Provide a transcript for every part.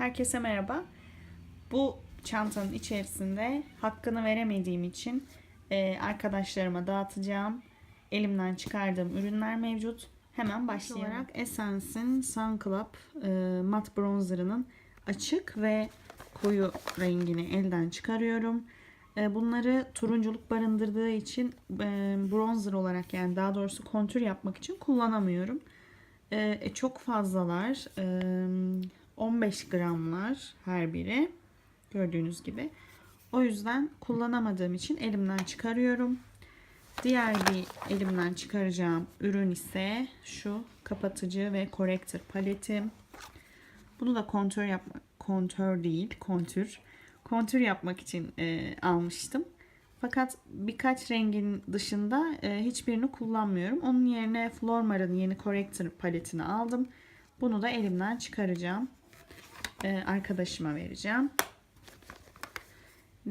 Herkese merhaba. Bu çantanın içerisinde hakkını veremediğim için e, arkadaşlarıma dağıtacağım elimden çıkardığım ürünler mevcut. Hemen başlayalım. olarak Essence'in Sun Club e, Matte Bronzer'ının açık ve koyu rengini elden çıkarıyorum. E, bunları turunculuk barındırdığı için e, bronzer olarak yani daha doğrusu kontür yapmak için kullanamıyorum. E, çok fazlalar. E, 15 gramlar her biri. Gördüğünüz gibi. O yüzden kullanamadığım için elimden çıkarıyorum. Diğer bir elimden çıkaracağım ürün ise şu kapatıcı ve corrector paletim. Bunu da kontür yapmak, kontör değil, kontür. Kontür yapmak için e, almıştım. Fakat birkaç rengin dışında e, hiçbirini kullanmıyorum. Onun yerine Flormar'ın yeni corrector paletini aldım. Bunu da elimden çıkaracağım. E, arkadaşıma vereceğim.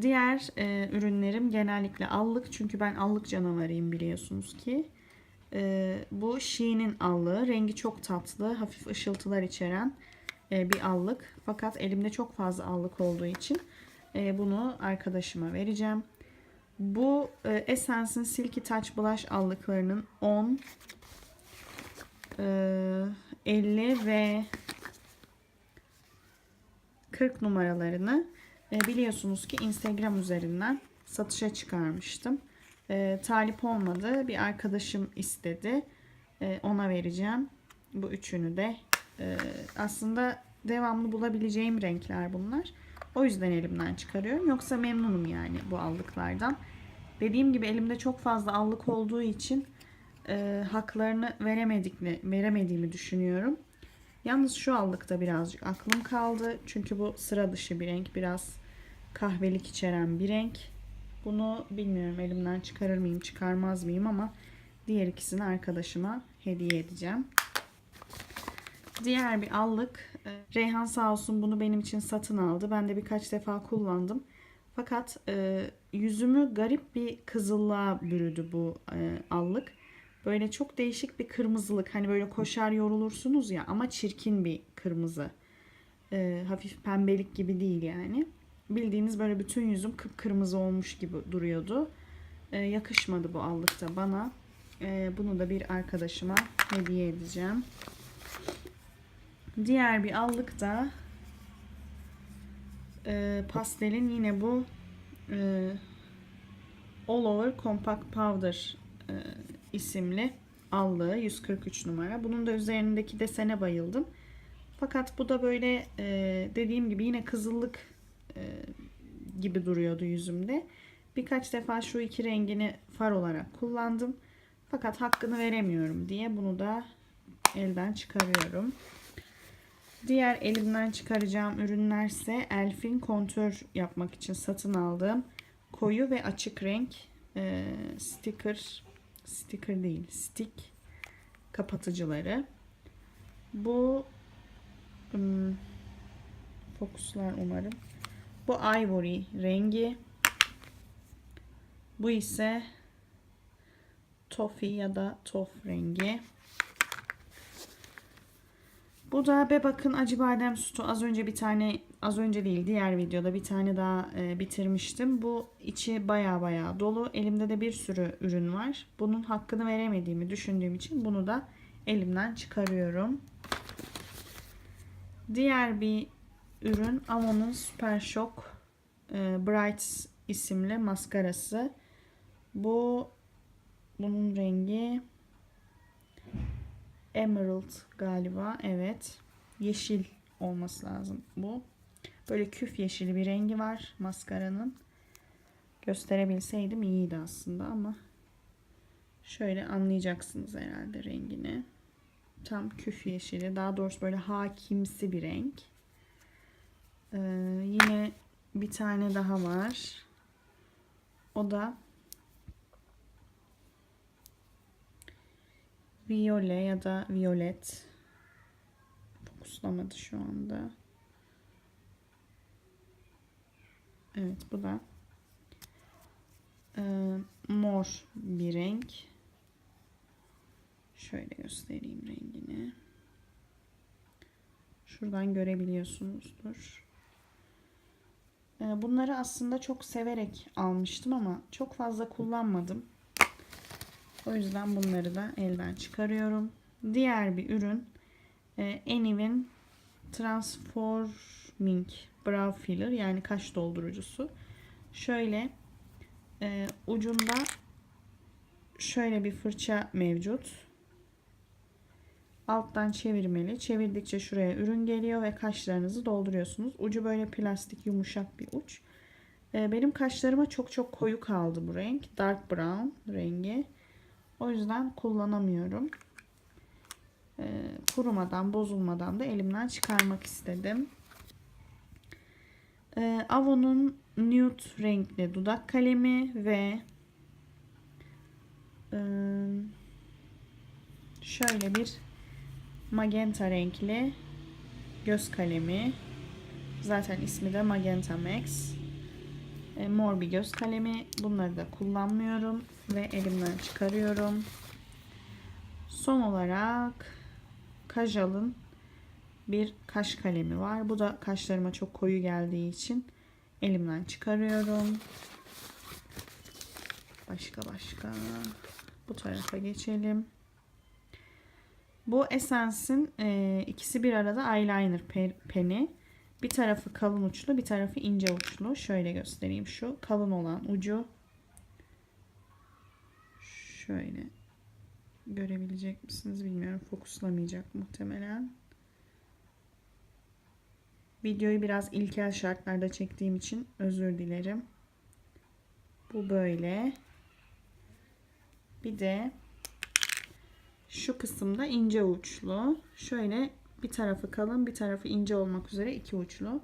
Diğer e, ürünlerim genellikle allık. Çünkü ben allık canavarıyım biliyorsunuz ki. E, bu Shein'in allığı. Rengi çok tatlı. Hafif ışıltılar içeren e, bir allık. Fakat elimde çok fazla allık olduğu için e, bunu arkadaşıma vereceğim. Bu e, Essence'in Silky Touch Blush allıklarının 10, e, 50 ve 40 numaralarını e, biliyorsunuz ki Instagram üzerinden satışa çıkarmıştım. E, talip olmadı. Bir arkadaşım istedi. E, ona vereceğim. Bu üçünü de. Aslında devamlı bulabileceğim renkler bunlar. O yüzden elimden çıkarıyorum. Yoksa memnunum yani bu aldıklardan. Dediğim gibi elimde çok fazla allık olduğu için e, haklarını veremedikini, veremediğimi düşünüyorum. Yalnız şu allıkta birazcık aklım kaldı. Çünkü bu sıra dışı bir renk. Biraz kahvelik içeren bir renk. Bunu bilmiyorum elimden çıkarır mıyım çıkarmaz mıyım ama diğer ikisini arkadaşıma hediye edeceğim. Diğer bir allık. e, Reyhan sağ olsun bunu benim için satın aldı. Ben de birkaç defa kullandım. Fakat e, yüzümü garip bir kızıllığa bürüdü bu e, allık. Böyle çok değişik bir kırmızılık. Hani böyle koşar yorulursunuz ya ama çirkin bir kırmızı. E, hafif pembelik gibi değil yani. Bildiğiniz böyle bütün yüzüm kıpkırmızı olmuş gibi duruyordu. E, yakışmadı bu allıkta bana. E, bunu da bir arkadaşıma hediye edeceğim. Diğer bir allık da e, pastelin yine bu e, All Over Compact Powder e, isimli allığı 143 numara. Bunun da üzerindeki desene bayıldım. Fakat bu da böyle e, dediğim gibi yine kızıllık e, gibi duruyordu yüzümde. Birkaç defa şu iki rengini far olarak kullandım. Fakat hakkını veremiyorum diye bunu da elden çıkarıyorum. Diğer elimden çıkaracağım ürünlerse Elf'in kontör yapmak için satın aldığım koyu ve açık renk e, sticker sticker değil stick kapatıcıları. Bu um, fokuslar umarım. Bu ivory rengi. Bu ise toffee ya da tof rengi. Bu da Bebak'ın acı badem sütü. Az önce bir tane, az önce değil diğer videoda bir tane daha e, bitirmiştim. Bu içi baya baya dolu. Elimde de bir sürü ürün var. Bunun hakkını veremediğimi düşündüğüm için bunu da elimden çıkarıyorum. Diğer bir ürün Avon'un Super Shock e, Bright isimli maskarası. Bu bunun rengi Emerald galiba. Evet. Yeşil olması lazım bu. Böyle küf yeşili bir rengi var maskaranın. Gösterebilseydim iyiydi aslında ama şöyle anlayacaksınız herhalde rengini. Tam küf yeşili. Daha doğrusu böyle hakimsi bir renk. Ee, yine bir tane daha var. O da Viyole ya da violet. Fokuslamadı şu anda. Evet bu da e, mor bir renk. Şöyle göstereyim rengini. Şuradan görebiliyorsunuzdur. Ee, Bunları aslında çok severek almıştım ama çok fazla kullanmadım. O yüzden bunları da elden çıkarıyorum. Diğer bir ürün e, Eniv'in Transforming Brow Filler yani kaş doldurucusu. Şöyle e, ucunda şöyle bir fırça mevcut. Alttan çevirmeli. Çevirdikçe şuraya ürün geliyor ve kaşlarınızı dolduruyorsunuz. Ucu böyle plastik yumuşak bir uç. E, benim kaşlarıma çok çok koyu kaldı bu renk. Dark brown rengi. O yüzden kullanamıyorum. E, kurumadan, bozulmadan da elimden çıkarmak istedim. E, Avon'un nude renkli dudak kalemi ve e, şöyle bir magenta renkli göz kalemi. Zaten ismi de Magenta Max. E, mor bir göz kalemi. Bunları da kullanmıyorum ve elimden çıkarıyorum. Son olarak Kajal'ın bir kaş kalemi var. Bu da kaşlarıma çok koyu geldiği için elimden çıkarıyorum. Başka başka. Bu tarafa geçelim. Bu Essence'in e, ikisi bir arada eyeliner pe- peni. Bir tarafı kalın uçlu, bir tarafı ince uçlu. Şöyle göstereyim şu. Kalın olan ucu. Şöyle görebilecek misiniz bilmiyorum. Fokuslamayacak muhtemelen. Videoyu biraz ilkel şartlarda çektiğim için özür dilerim. Bu böyle. Bir de şu kısımda ince uçlu. Şöyle bir tarafı kalın bir tarafı ince olmak üzere iki uçlu.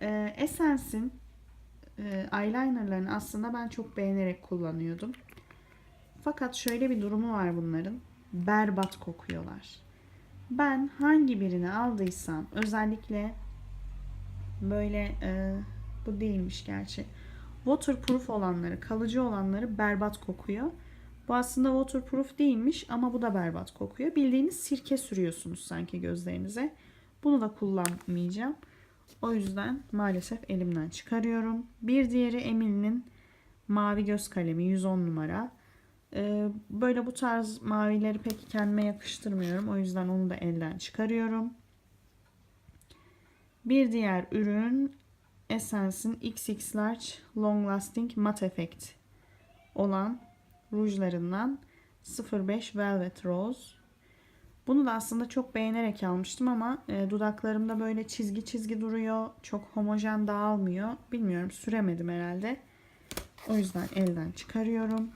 Ee, Essence'in e, eyelinerlarını aslında ben çok beğenerek kullanıyordum. Fakat şöyle bir durumu var bunların. Berbat kokuyorlar. Ben hangi birini aldıysam özellikle böyle e, bu değilmiş gerçi. Waterproof olanları, kalıcı olanları berbat kokuyor. Bu aslında waterproof değilmiş ama bu da berbat kokuyor. Bildiğiniz sirke sürüyorsunuz sanki gözlerinize. Bunu da kullanmayacağım. O yüzden maalesef elimden çıkarıyorum. Bir diğeri Emily'nin mavi göz kalemi 110 numara. Ee, böyle bu tarz mavileri pek kendime yakıştırmıyorum. O yüzden onu da elden çıkarıyorum. Bir diğer ürün Essence'in XX Large Long Lasting Matte Effect olan rujlarından 05 Velvet Rose. Bunu da aslında çok beğenerek almıştım ama e, dudaklarımda böyle çizgi çizgi duruyor. Çok homojen dağılmıyor. Bilmiyorum süremedim herhalde. O yüzden elden çıkarıyorum.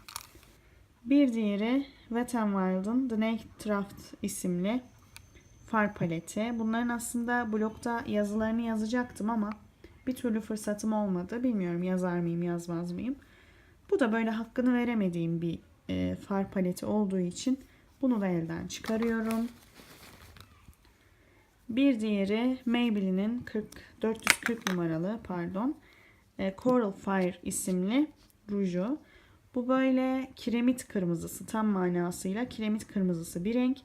Bir diğeri Wet n Wild'ın The Naked Draft isimli far paleti. Bunların aslında blogda yazılarını yazacaktım ama bir türlü fırsatım olmadı. Bilmiyorum yazar mıyım yazmaz mıyım. Bu da böyle hakkını veremediğim bir e, far paleti olduğu için bunu da elden çıkarıyorum. Bir diğeri Maybelline'in 40 440 numaralı pardon e, Coral Fire isimli ruju. Bu böyle kiremit kırmızısı tam manasıyla kiremit kırmızısı bir renk.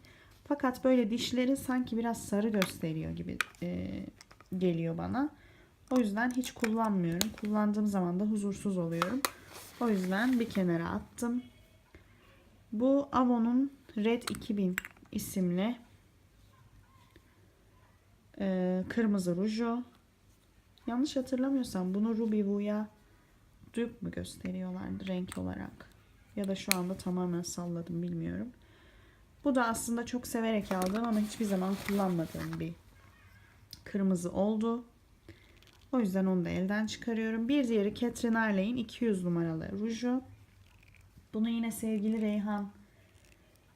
Fakat böyle dişleri sanki biraz sarı gösteriyor gibi e, geliyor bana. O yüzden hiç kullanmıyorum. Kullandığım zaman da huzursuz oluyorum. O yüzden bir kenara attım. Bu Avon'un Red 2000 isimli e, kırmızı ruju. Yanlış hatırlamıyorsam bunu Ruby Woo'ya dupe mu gösteriyorlardı renk olarak. Ya da şu anda tamamen salladım bilmiyorum. Bu da aslında çok severek aldığım ama hiçbir zaman kullanmadığım bir kırmızı oldu. O yüzden onu da elden çıkarıyorum. Bir diğeri Catherine Arley'in 200 numaralı ruju. Bunu yine sevgili Reyhan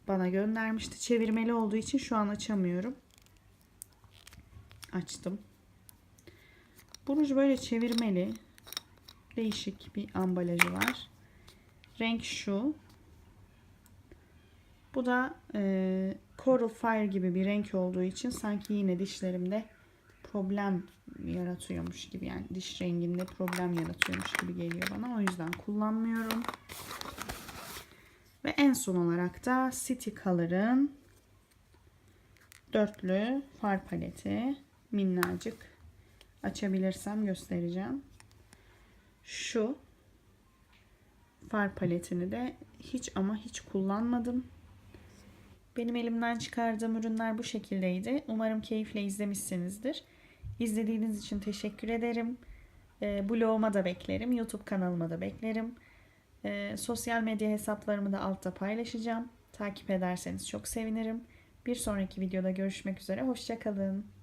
bana göndermişti. Çevirmeli olduğu için şu an açamıyorum. Açtım. Bu ruj böyle çevirmeli. Değişik bir ambalajı var. Renk şu. Bu da e, Coral Fire gibi bir renk olduğu için sanki yine dişlerimde problem yaratıyormuş gibi yani diş renginde problem yaratıyormuş gibi geliyor bana. O yüzden kullanmıyorum. Ve en son olarak da City Color'ın dörtlü far paleti. Minnacık. Açabilirsem göstereceğim. Şu far paletini de hiç ama hiç kullanmadım. Benim elimden çıkardığım ürünler bu şekildeydi. Umarım keyifle izlemişsinizdir. İzlediğiniz için teşekkür ederim. E, bloguma da beklerim. YouTube kanalıma da beklerim. E, sosyal medya hesaplarımı da altta paylaşacağım. Takip ederseniz çok sevinirim. Bir sonraki videoda görüşmek üzere. Hoşçakalın.